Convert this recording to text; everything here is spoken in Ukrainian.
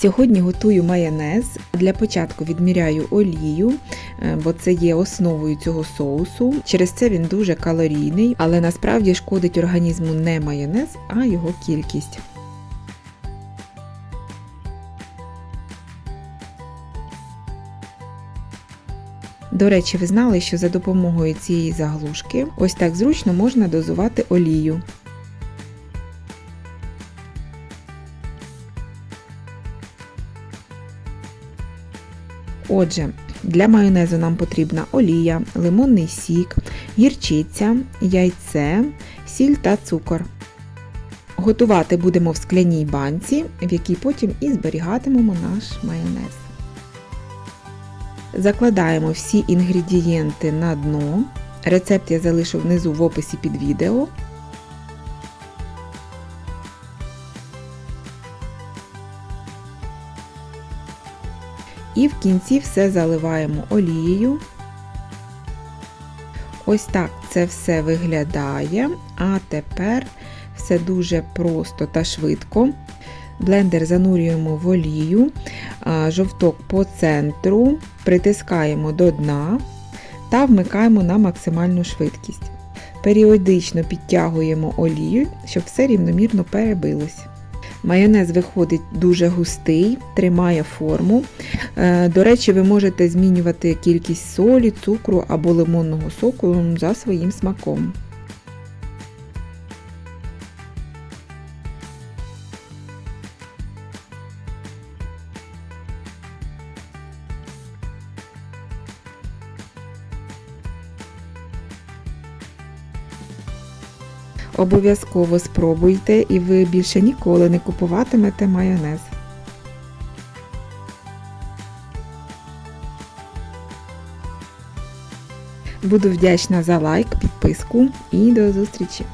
Сьогодні готую майонез. Для початку відміряю олію, е, бо це є основою цього соусу. Через це він дуже калорійний, але насправді шкодить організму не майонез, а його кількість. До речі, ви знали, що за допомогою цієї заглушки ось так зручно можна дозувати олію. Отже, для майонезу нам потрібна олія, лимонний сік, гірчиця, яйце, сіль та цукор. Готувати будемо в скляній банці, в якій потім і зберігатимемо наш майонез. Закладаємо всі інгредієнти на дно. Рецепт я залишу внизу в описі під відео. І в кінці все заливаємо олією. Ось так це все виглядає. А тепер все дуже просто та швидко. Блендер занурюємо в олію, жовток по центру, притискаємо до дна та вмикаємо на максимальну швидкість. Періодично підтягуємо олію, щоб все рівномірно перебилось. Майонез виходить дуже густий, тримає форму. Е, До речі, ви можете змінювати кількість солі, цукру або лимонного соку за своїм смаком. Обов'язково спробуйте і ви більше ніколи не купуватимете майонез. Буду вдячна за лайк, підписку і до зустрічі!